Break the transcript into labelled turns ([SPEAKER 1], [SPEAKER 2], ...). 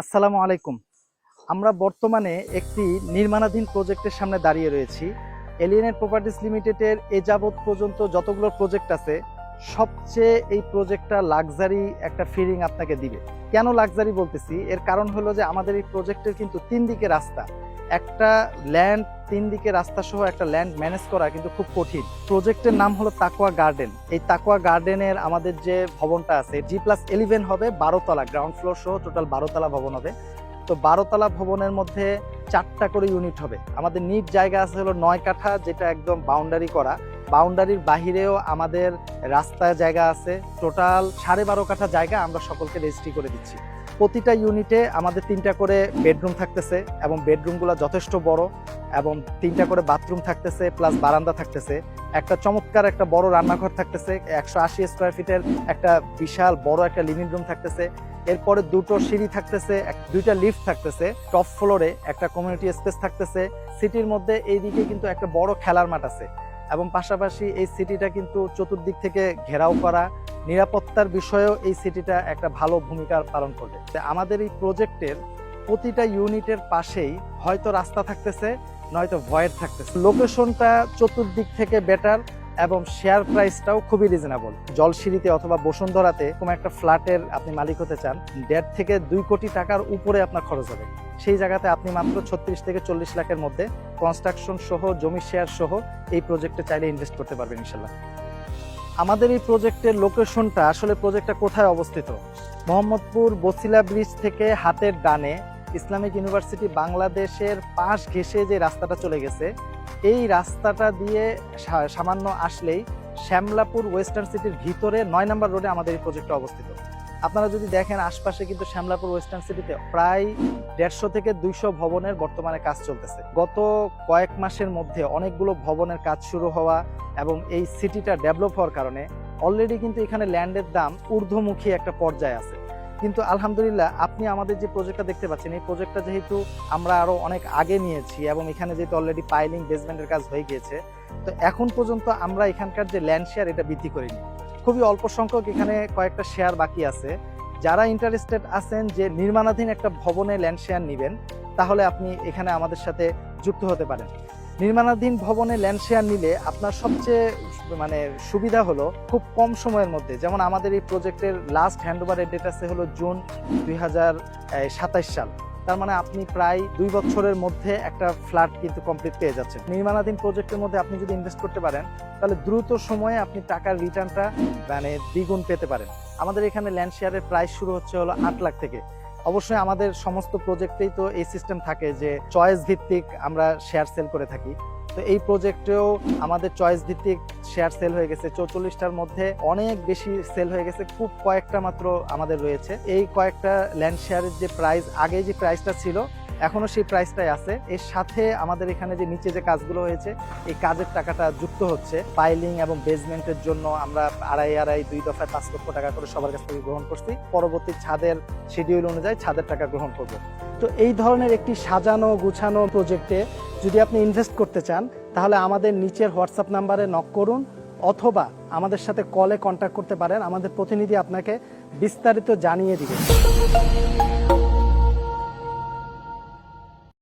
[SPEAKER 1] আসসালামু আলাইকুম। আমরা বর্তমানে একটি নির্মাণাধীন প্রজেক্টের সামনে দাঁড়িয়ে রয়েছি। এলিয়েনের প্রপার্টিস লিমিটেডের এ যাবৎ পর্যন্ত যতগুলো প্রজেক্ট আছে, সবচেয়ে এই প্রজেক্টটা লাক্সারি একটা ফিলিং আপনাকে দিবে। কেন লাক্সারি বলতেছি? এর কারণ হলো যে আমাদের এই প্রজেক্টের কিন্তু তিন দিকে রাস্তা। একটা ল্যান্ড তিন দিকে রাস্তা সহ একটা ল্যান্ড ম্যানেজ করা কিন্তু খুব কঠিন। প্রজেক্টের নাম হলো তাকোয়া গার্ডেন এই তাকোয়া গার্ডেনের আমাদের যে ভবনটা আছে জি প্লাস ইলেভেন হবে বারোতলা গ্রাউন্ড ফ্লোর সহ টোটাল বারোতলা ভবন হবে। তো বারোতলা ভবনের মধ্যে চারটা করে ইউনিট হবে। আমাদের নিট জায়গা আছে হলো নয় কাঠা, যেটা একদম বাউন্ডারি করা। বাউন্ডারির বাহিরেও আমাদের রাস্তায় জায়গা আছে। টোটাল সাড়ে বারো কাঠা জায়গা আমরা সকলকে রেজিস্ট্রি করে দিচ্ছি। প্রতিটা ইউনিটে আমাদের তিনটা করে বেডরুম থাকতেছে এবং বেডরুমগুলো যথেষ্ট বড় এবং তিনটা করে বাথরুম থাকতেছে প্লাস বারান্দা থাকতেছে। একটা চমৎকার একটা বড় রান্নাঘর থাকতেছে, একশো আশি স্কোয়ার ফিটের একটা বিশাল বড় একটা লিভিং রুম থাকতেছে। এরপরে দুটো সিঁড়ি থাকতেছে দুইটা লিফট থাকতেছে। টপ ফ্লোরে একটা কমিউনিটি স্পেস থাকতেছে। সিটির মধ্যে এইদিকে কিন্তু একটা বড় খেলার মাঠ আছে এবং পাশাপাশি এই সিটিটা কিন্তু চতুর্দিক থেকে ঘেরাও করা নিরাপত্তার বিষয়েও এই সিটিটা একটা ভালো ভূমিকা পালন করবে। আমাদের এই প্রজেক্টের প্রতিটা ইউনিটের পাশেই হয়তো রাস্তা থাকতেছে, নয়তো ভয়েড থাকতেছে। লোকেশনটা চতুর্দিক থেকে বেটার এবং শেয়ার প্রাইসটাও খুবই রিজনেবল জলসিঁড়িতে অথবা বসুন্ধরাতে কোনো একটা ফ্ল্যাটের আপনি মালিক হতে চান, দেড় থেকে দুই কোটি টাকার উপরে আপনার খরচ হবে। সেই জায়গাতে আপনি মাত্র ছত্রিশ থেকে চল্লিশ লাখের মধ্যে কনস্ট্রাকশন সহ, জমি শেয়ার সহ এই প্রজেক্টে চাইলে ইনভেস্ট করতে পারবেন ইনশাল্লাহ। আমাদের এই প্রজেক্টের লোকেশনটা আসলে প্রজেক্টটা কোথায় অবস্থিত? মোহাম্মদপুর বসিলা ব্রিজ থেকে হাতের ডানে ইসলামিক ইউনিভার্সিটি বাংলাদেশের পাশ ঘেঁষে যে রাস্তাটা চলে গেছে, এই রাস্তাটা দিয়ে সামান্য আসলেই শ্যামলাপুর ওয়েস্টার্ন সিটির ভিতরে নয় নম্বর রোডে আমাদের এই প্রজেক্টটা অবস্থিত। আপনারা যদি দেখেন আশপাশে কিন্তু শ্যামলাপুর ওয়েস্টার্ন সিটিতে প্রায় দেড়শো থেকে দুইশো ভবনের বর্তমানে কাজ চলতেছে। গত কয়েক মাসের মধ্যে অনেকগুলো ভবনের কাজ শুরু হওয়া এবং এই সিটিটা ডেভেলপ হওয়ার কারণে অলরেডি কিন্তু এখানে ল্যান্ডের দাম ঊর্ধ্বমুখী একটা পর্যায়ে আছে। কিন্তু আলহামদুলিল্লাহ আপনি আমাদের যে প্রজেক্টটা দেখতে পাচ্ছেন, এই প্রজেক্টটা যেহেতু আমরা আরও অনেক আগে নিয়েছি এবং এখানে যেহেতু অলরেডি পাইলিং বেসমেন্টের কাজ হয়ে গিয়েছে, তো এখন পর্যন্ত আমরা এখানকার যে ল্যান্ড শেয়ার এটা বৃদ্ধি করিনি। খুবই অল্প সংখ্যক এখানে কয়েকটা শেয়ার বাকি আছে। যারা ইন্টারেস্টেড আছেন যে নির্মাণাধীন একটা ভবনে ল্যান্ড শেয়ার নেবেন, তাহলে আপনি এখানে আমাদের সাথে যুক্ত হতে পারেন। নির্মাণাধীন ভবনে ল্যান্ড শেয়ার নিলে আপনার সবচেয়ে মানে সুবিধা হলো খুব কম সময়ের মধ্যে। যেমন আমাদের এই প্রজেক্টের লাস্ট হ্যান্ডওভারের ডেট আছে হলো জুন দুই হাজার সাতাশ সাল। তার মানে আপনি প্রায় দুই বছরের মধ্যে একটা ফ্ল্যাট কিন্তু কমপ্লিট পেয়ে যাচ্ছেন। নির্মাণাধীন প্রজেক্টের মধ্যে আপনি যদি ইনভেস্ট করতে পারেন, তাহলে দ্রুত সময়ে আপনি টাকার রিটার্নটা মানে দ্বিগুণ পেতে পারেন। আমাদের এখানে ল্যান্ড শেয়ারের প্রাইস শুরু হচ্ছে হলো আট লাখ থেকে। অবশ্যই আমাদের সমস্ত প্রজেক্টেই তো এই সিস্টেম থাকে যে চয়েস ভিত্তিক আমরা শেয়ার সেল করে থাকি। তো এই প্রজেক্টেও আমাদের চয়েস ভিত্তিক শেয়ার সেল হয়ে গেছে। চৌচল্লিশটার মধ্যে অনেক বেশি সেল হয়ে গেছে। খুব কয়েকটা মাত্র আমাদের রয়েছে। এই কয়েকটা ল্যান্ড শেয়ারের যে প্রাইস আগে যে প্রাইসটা ছিল এখনও সেই প্রাইসটাই আছে। এর সাথে আমাদের এখানে যে নিচে যে কাজগুলো হয়েছে, এই কাজের টাকাটা যুক্ত হচ্ছে। পাইলিং এবং বেসমেন্টের জন্য আমরা আড়াই আড়াই, দুই দফায় পাঁচ লক্ষ টাকা করে সবার কাছ থেকে গ্রহণ করছি। পরবর্তী ছাদের শিডিউল অনুযায়ী ছাদের টাকা গ্রহণ করব। তো এই ধরনের একটি সাজানো, গুছানো প্রজেক্টে যদি আপনি ইনভেস্ট করতে চান, তাহলে আমাদের নিচের হোয়াটসঅ্যাপ নাম্বারে নক করুন, অথবা আমাদের সাথে কলে কন্ট্যাক্ট করতে পারেন। আমাদের প্রতিনিধি আপনাকে বিস্তারিত জানিয়ে দিবে।